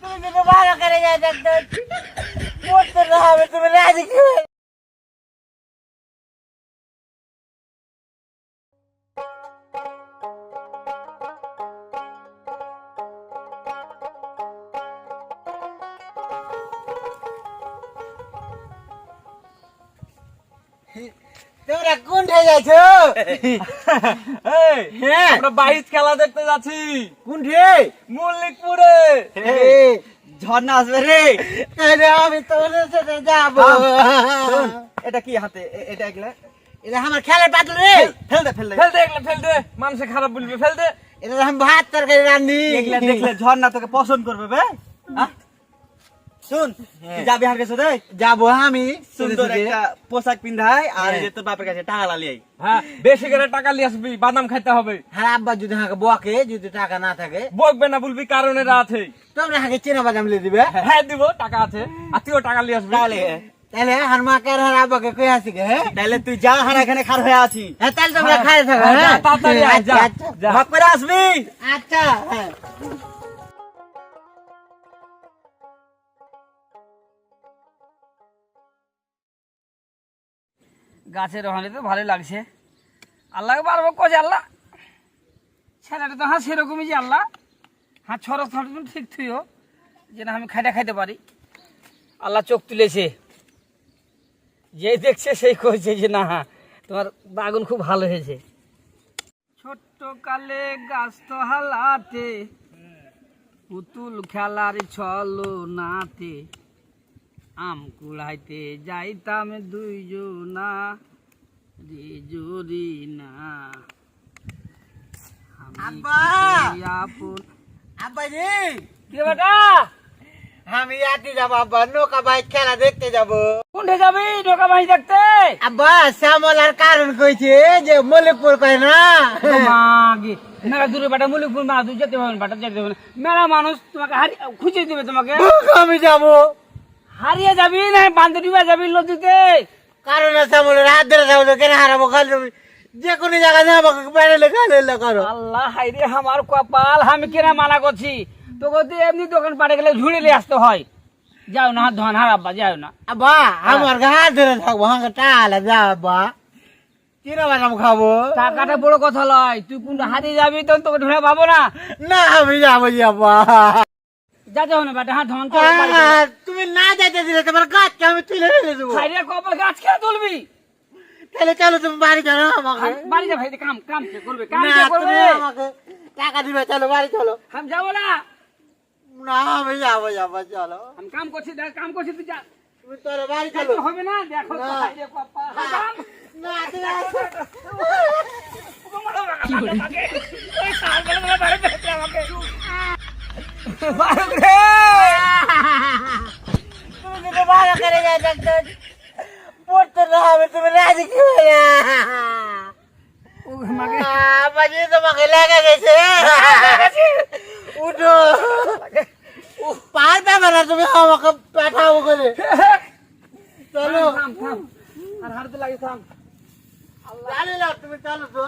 তুমি যদি ভালো করে যাই দেখতে পড়তে না হবে তুমি রাজি কি হবে? তোমরা কোনটায় যাচ্ছো এই, হ্যাঁ। আমরা বাইশ খেলা দেখতে যাচ্ছি। কোনটে মল্লিকপুরে। ঝর্ণা আসবে রে। আমি তোমাদের সাথে যাব। এটা কি হাতে? এটা এগুলা এটা আমার খেলার পাতল রে। ফেল দে ফেল দে। ফেল দে এগুলা ফেল দে। মানুষে খারাপ বলবে ফেল দে। এটা আমি ভাত তরকারি রান্ধি দেখলে ঝর্ণা তোকে পছন্দ করবে বে। হ্যাঁ? শুন যাবি হার কাছে যাব আমি। সুন্দর একটা পোশাক পিন্ধাই আর যে হ্যাঁ। তোর বাপের কাছে টাকা লালি হ্যাঁ বেশি করে টাকা নিয়ে আসবি বাদাম খাইতে হবে। হ্যাঁ আব্বা যদি হাঁকে বকে যদি টাকা না থাকে। বকবে না বলবি কারণ আছে। তোমরা হাঁকে চেনা বাদাম লিয়ে দিবে। হ্যাঁ দিব টাকা আছে। আর তুইও টাকা নিয়ে আসবি। তাহলে তাহলে হার মাকে আর হার আব্বাকে কই আসি গে হ্যাঁ? তাহলে তুই যা হার এখানে খার হয়ে আছি। হ্যাঁ, তাহলে তোমরা খাই থাকো হ্যাঁ, যা, হ্যাঁ? তাড়াতাড়ি আয়, যা, আচ্ছা, আচ্ছা। যা। ভাগ করে আসবি? আচ্ছা হ্যাঁ। গাছের ওখানে তো ভালো লাগছে। আল্লাহকে পারব কোচ আল্লাহ, ছেলেটা তো হ্যাঁ সেরকমই যে আল্লাহ। হ্যাঁ ছড়ক ছড়ক ঠিক থুইও, যে না আমি খাইটা খাইতে পারি। আল্লাহ চোখ তুলেছে। যেই দেখছে সেই কইছে যে না হ্যাঁ তোমার বাগুন খুব ভালো হয়েছে। ছোট্ট কালে গাছ তো হালাতে, পুতুল খেলার ছলো নাতে আম কুড়াইতে যাইতাম দুইজনা রে জোরি না আমি আব্বা! কি আপন। আব্বা জি কি বেটা আমি আটি যাব আব্বা। নৌকা বাইক খেলা দেখতে যাব। কোনঠে যাবি? নৌকা মাছ দেখতে? আব্বা শ্যামল আর কারণ কইছে যে মল্লিকপুর কয় না? মাগে মেলা দূরে বেটা মুলিকপুর মেলা দূর যেতে হবে বেটা যেতে হবে মেলা মানুষ তোমাকে হারি খুঁজে দিবে তোমাকে। আমি যাব। হারিয়ে যাবি না বান্ধে ডুবে যাবি নদীতে? কারণ শ্যামলের হাত ধরে যাব কেন হারাবো? খালি যে কোনো জায়গায় যাব বেড়ালে খালে করো আল্লাহ হাইরে আমার কপাল আমি কেনা মানা করছি? তোকে তো এমনি দোকান পাড়ে গেলে ঝুড়ে নিয়ে আসতে হয়। যাও না হাত ধোয়ান হারাব্বা যাও না। আব্বা আমার হাত ধরে থাকব হাঁকে টালে যা আব্বা। কিনা বাদাম খাব? টাকাটা বড় কথা লয় তুই কোন হারিয়ে যাবি তখন তোকে ধরে পাবো না। না আমি যাব আব্বা। যাতে হবে না বেটা ধোয়ান আহ, তুমি না যাইতে দিলে তোমার গাছকে আমি তুলে ফেলে দেবো হাইরে কপাল গাছ খেয়ে তুলবি তাহলে চলো তুমি বাড়ি চলো আমাকে বাড়ি যা ভাই কাম কাম কে করবে কাম কে তুমি করবে আমাকে টাকা দিবে চলো বাড়ি চলো আমি যাব না না আমি যাব যাব চলো আমি কাম করছি দেখ কাম করছি তুই যা তুমি চলো বাড়ি চলো হবে না দেখো তো না। হাইরে কপাল কাম না তুমি আসো। তুমি যদি ভালো করে যাই দেখতে পড়তে না হবে তুমি রাজি কি আমাকে বাজি তোমাকে লেগে গেছে উঠো পারবে না তুমি আমাকে পাঠাবো আর হারতে লাগে থাম জানি না তুমি চলো তো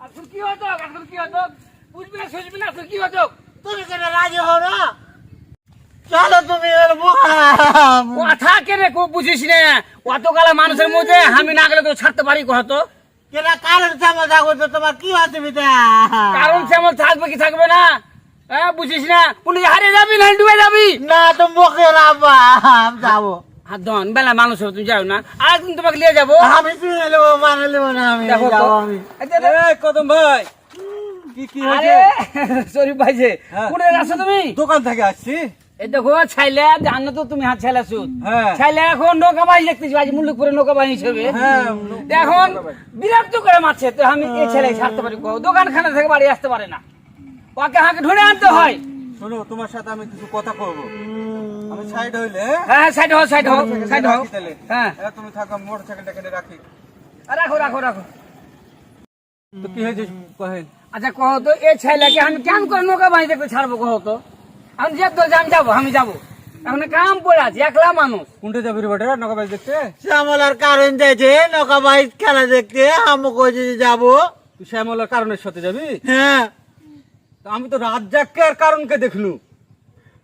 আর কি হতো এখন কি হতো বুঝবি না তোর কি হতো তুমি কেন রাজি হও না? চলো তুমি কথা কেনে খুব বুঝিস না? অত কালা মানুষের মধ্যে আমি না গেলে তো ছাড়তে পারি কেন কারণ চামা থাকব তো তোমার কি অসুবিধা? কারণ সেমন থাকবে কি থাকবে না? হ্যাঁ বুঝিস না? পুলিশ হারিয়ে যাবি না ডুবে যাবি? না তুমি বকে যাব। ধন বেলা মানুষ হবে তুমি যাও না। আর তোমাকে নিয়ে যাব। আমি নেব মানে নেব না আমি তো। কদম ভাই। কি কি হয়েছে? শরীফ ভাই যে হ্যাঁ। কোনে আছো তুমি? দোকান থেকে আসছি। এই দেখো ছাইলে জানো তো তুমি হাত ছাইলা হ্যাঁ। ছাইলে এখন নৌকা বাহিনী দেখতেছি আজ মুল্লুকপুরে নৌকা বাহিনী হিসেবে। হ্যাঁ এখন বিরক্ত করে মারছে তো আমি এই ছেলে ছাড়তে পারি। দোকানখানা থেকে বাড়ি আসতে পারে না। ওকে হাঁকে ঢুঁড়ে আনতে হয়। শোনো তোমার সাথে আমি কিছু কথা করব। আমি সাইড হইলে হ্যাঁ সাইড হও সাইড হও সাইড হও। হ্যাঁ। তুমি থাকো মোটর সাইকেলটা এখানে রাখি। রাখো রাখো রাখো। তো কি হয়েছে কহেন আচ্ছা কहो তো এই ছেলেকে আমি কেন করে নৌকা দেখতে ছাড়বো কহ তো? আমি যে তো আমি যাব আমি যাব। এখন কাম পড়ে আছে একলা মানুষ। কোনটা যাবি বটে? নৌকা বাইক দেখতে? শ্যামলার কারণ যাইছে নৌকা বাইক খেলা দেখতে আমি কইছি যে যাব। তুই শ্যামলার কারণের সাথে যাবি? হ্যাঁ। তা আমি তো রাজ্জাককে আর কারণকে দেখলু।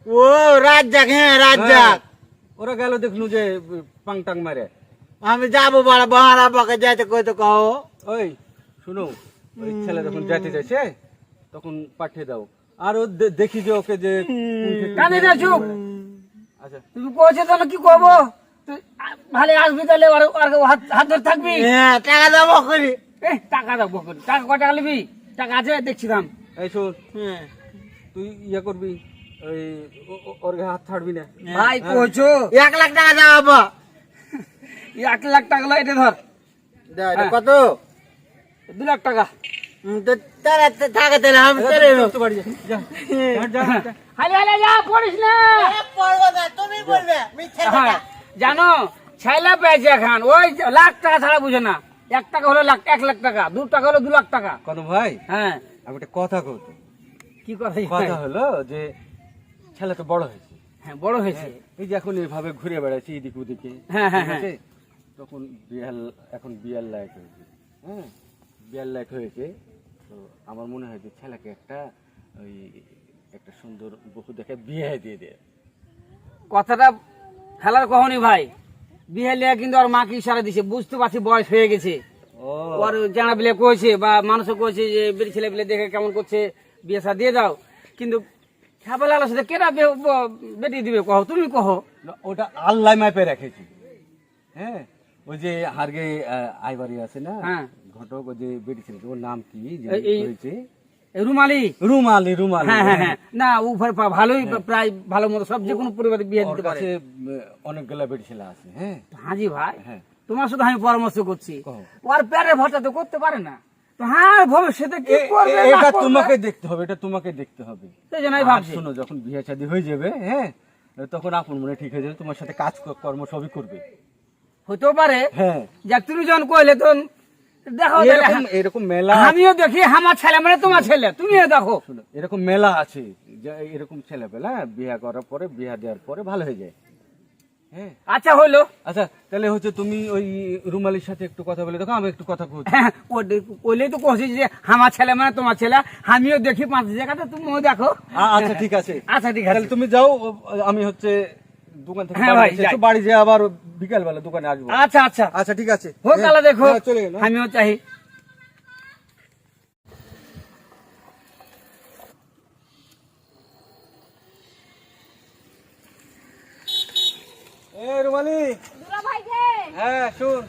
ও রাজ্জাক হ্যাঁ রাজ্জাক। ওরা গেল দেখলু যে পাংটাং মারে। আমি যাব বড় বহারা পাকে যাইতে কইতে কও ওই শুনো ওই ছেলে যখন যেতে যাচ্ছে তখন পাঠিয়ে দাও। আর ও দেখি যে ওকে যে কোন না চুপ। আচ্ছা। তুই কইছে তাহলে কি করব? তুই ভালো আসবি তাহলে আর আর হাত ধরে থাকবি? হ্যাঁ টাকা দেবো করি এ টাকা দাও বকর। টাকা কয় টাকা নিবি? টাকা আছে দেখছি দাম। এই শোন হ্যাঁ। তুই ইয়ে করবি ওই ওর গায়ে হাত ছাড়বি না। ভাই কইছো? এক লাখ টাকা দেবো এক লাখ টাকা লয় এটা ধর। হ্যাঁ। কত? দু লাখ টাকা। থাকে তাহলে আমি চলে। হালে হালে যা পড়িস না। তুমি বলবে হ্যাঁ, জানো ছেলে পেয়েছে এখন ওই লাখ টাকা ছাড়া বুঝে না। এক টাকা হলো লাখ এক লাখ টাকা দু টাকা হলো দু লাখ টাকা। কত ভাই? হ্যাঁ। আমি একটা কথা কইতো কি কথা কথা হলো যে ছেলে তো বড় হয়েছে। হ্যাঁ বড় হয়েছে। এই যে এখন এইভাবে ঘুরে বেড়াচ্ছি এদিক ওদিকে হ্যাঁ, হ্যাঁ, আছে? তখন বিয়াল এখন বিয়ার লায়ক হয়েছে। হ্যাঁ বিয়ার লায়ক হয়েছে তো আমার মনে হয় যে ছেলেকে একটা ওই একটা সুন্দর বহু দেখে বিয়ে দিয়ে দে। কথাটা খেলার কখনই ভাই। বিয়ে লিয়া কিন্তু আর মাকে ইশারা দিছে বুঝতে পারছি বয়স হয়ে গেছে। ও। ওর জানা বিলে কয়েছে বা মানুষও কয়েছে যে বেরি ছেলে বিলে দেখে কেমন করছে বিয়ে সা দিয়ে দাও। কিন্তু খেপালে আলোর সাথে বিয়ে- বেটি দিবে কহ? তুমি কহ। ওটা আল্লাহ মাপে রেখেছি। হ্যাঁ ওই যে হারগে আইবারি আছে না? হ্যাঁ। ঘটক যে বেটি ছেলে ওর নাম কি? হয়েছে? রুমালি। রুমালি রুমালি হ্যাঁ হ্যাঁ হ্যাঁ। না ভালোই প্রায় ভালো মতো সব যে কোনো পরিবারে বিয়ে দিতে পারে। কাছে অনেকগুলা বেটি ছেলে আছে হ্যাঁ। হাজি ভাই। তোমার সাথে আমি পরামর্শ করছি। ওর প্যারে তো করতে পারে না। হ্যাঁ ভবিষ্যতে কি করবে এটা তোমাকে দেখতে হবে এটা তোমাকে দেখতে হবে। সেই জন্যই ভাবছি। শোনো যখন বিয়ে শাদী হয়ে যাবে হ্যাঁ তখন আপন মনে ঠিক হয়ে যাবে তোমার সাথে কাজ কর্ম সবই করবে। হতেও পারে। হ্যাঁ। যাক তুমি যখন কইলে তো দেখো এরকম এরকম মেলা আমিও দেখি আমার ছেলে মানে তোমার ছেলে তুমিও দেখো। এরকম মেলা আছে এরকম ছেলে পেলা করার পরে বিয়ে দেওয়ার পরে ভালো হয়ে যায়। আচ্ছা আচ্ছা তাহলে হচ্ছে তুমি ওই রুমালির সাথে একটু কথা বলে দেখো আমি একটু কথা হ্যাঁ, কইলেই তো কইছি যে আমার ছেলে মানে তোমার ছেলে আমিও দেখি পাঁচ জায়গাতে তুমিও দেখো। আচ্ছা ঠিক আছে। আচ্ছা ঠিক আছে। তাহলে তুমি যাও আমি হচ্ছে দোকান থেকে হ্যাঁ, বাড়ি যাই। যেয়ে আবার বিকাল বেলা দোকানে আসব। আচ্ছা আচ্ছা। আচ্ছা ঠিক আছে। হোক হ্যাঁ, আলা দেখো। হ্যাঁ, চলে গেল আমিও চাই। এ রুমালি। দুলা ভাই যে হ্যাঁ শুন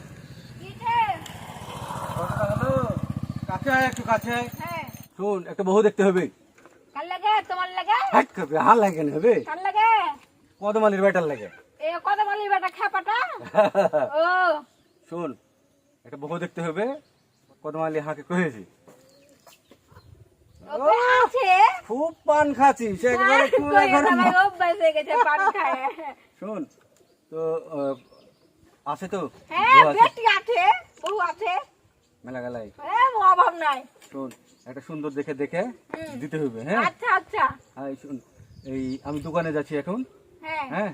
কাছে আয় একটু কাছে। হ্যাঁ। শুন একটা বহু দেখতে হবে। কার লাগে? তোমার লাগে? হাট করবে হাল লাগে না হবে। কার লাগে? কদমালির বেটার লাগে। বলি বেটা খেপাটা ও। শুন একটা বহু দেখতে হবে কদমালি হাঁকে কহেছি খুব পান খাচ্ছি সে একেবারে গেছে পান খায়। শুন তো আছে তো? হ্যাঁ? বেটি আছে। বউ আছে। মেলা গেলাই। হ্যাঁ অভাব নাই। শুন একটা সুন্দর দেখে দেখে দিতে হবে হ্যাঁ? আচ্ছা আচ্ছা। এই শুন এই আমি দোকানে যাচ্ছি এখন। হ্যাঁ। হ্যাঁ?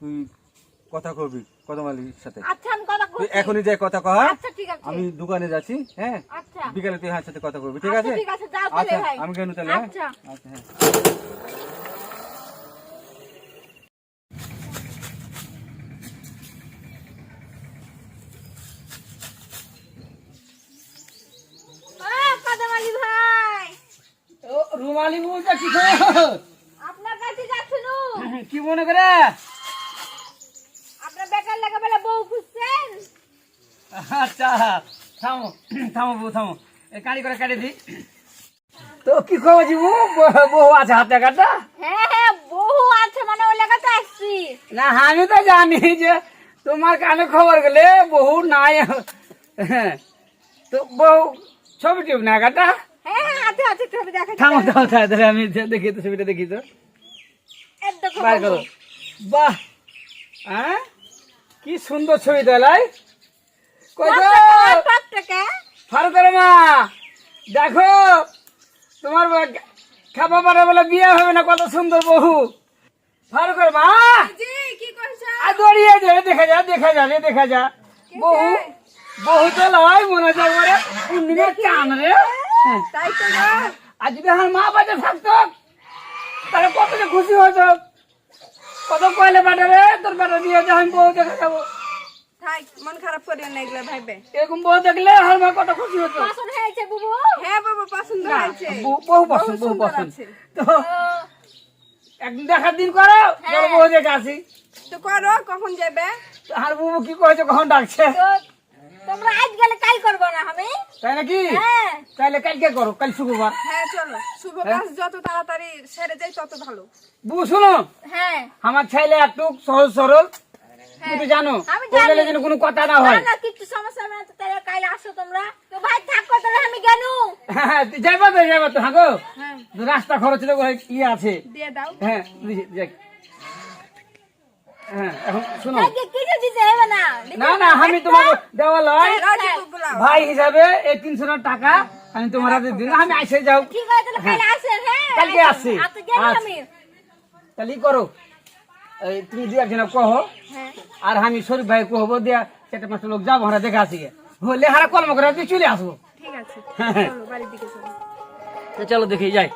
তুই কথা কবি কদমালির সাথে। আচ্ছা তুই এখনই যাই কথা কহ। আচ্ছা ঠিক আছে। আমি দোকানে যাচ্ছি হ্যাঁ? আচ্ছা। বিকালে তুই হার সাথে কথা করবি ঠিক আছে? ঠিক আছে, যাও তাহলে আচ্ছা আমি কেন তাহলে হ্যাঁ? আচ্ছা। আচ্ছা হ্যাঁ। ও কাদামালি ভাই। ও, রুমালি বলতে কি? আপনার কাছে যাচ্ছিল কি মনে করে আপনার বেকার লাগা বেলা বউ খুঁজছেন আচ্ছা থামো থামো বউ থামো। এই কাড়ি করে কাটে দি। তো কি খবর জিবু? ব- বহু আছে হাতে কাটা? হ্যাঁ হ্যাঁ বহু আছে মানে ওই লেগাতে আসছি। না আমি তো জানি যে তোমার কানে খবর গেলে বহু নাই। তো বহু ছবি টিপ না কাটা? হ্যাঁ হ্যাঁ আছে আছে ছবি দেখা থামো থামো তাহলে আমি দেখি তো ছবিটা দেখি তো। বার করো। বাহ হ্যাঁ কি সুন্দর ছবি তাহলে ফারুকের মা দেখো তোমার খাবা পারে বলে বিয়ে হবে না কত সুন্দর বহু ফারুকের মা দড়িয়ে দে দেখা যা দেখা যা রে দেখা যা। বহু বহু তো লয় মনে যায় বলে পুণ্যের চান রে। হ্যাঁ। তাই তো আর যদি আমার মা বাচ্চা থাকতো তাহলে কত খুশি হতো। কত কয়লে বেটা রে তোর বেটা দিয়ে আমি বউ দেখা যাব। থাক মন খারাপ করিও না এগুলো ভাইবে। এরকম বউ দেখলে আমার মা কত খুশি হতো। পছন্দ হয়েছে বুবু? হ্যাঁ বাবা পছন্দ হয়েছে। বহু পছন্দ বহু পছন্দ। তো একদিন দেখার দিন করো তোর বউ দেখে আসি। তো করো কখন যাবে? আর বউ কি কয়েছে কখন ডাকছে? তোমরা আজ গেলে কাল করব না আমি। তাই নাকি? হ্যাঁ। তাহলে কালকে করো কাল শুক্রবার। হ্যাঁ চলো। শুভ কাজ যত তাড়াতাড়ি সেরে তত ভালো। হ্যাঁ। আমার ছেলে একটু সহজ সরল। তুমি তো জানো। গেলে যেন কোনো কথা না হয়। না কিছু সমস্যা না তো তাহলে কাল আসো তোমরা। তো ভাই থাকো তাহলে আমি গেল হ্যাঁ তুই যাইবা তো যাইবা তো হ্যাঁ গো হ্যাঁ। তো রাস্তা খরচ ইয়ে আছে। দিয়ে দাও। হ্যাঁ। হ্যাঁ আমি তোমাকে দেওয়া লয়। হ্যাঁ। ভাই হিসাবে এই তিনশো টাকা আমি তোমার হাতে দিন আমি আইসে যাও। হ্যাঁ। কালকে আসছি। আচ্ছা আচ্ছা। তাহলে করো। তুমি দু একজন কহ। হ্যাঁ। আর আমি শরীফ ভাই কহবো দিয়া চারটে পাঁচটা লোক যাব হারা দেখে আসি। হলে হারা কলম করে তুই চলে আসব। ঠিক আছে। হ্যাঁ তো চলো দেখি যাই।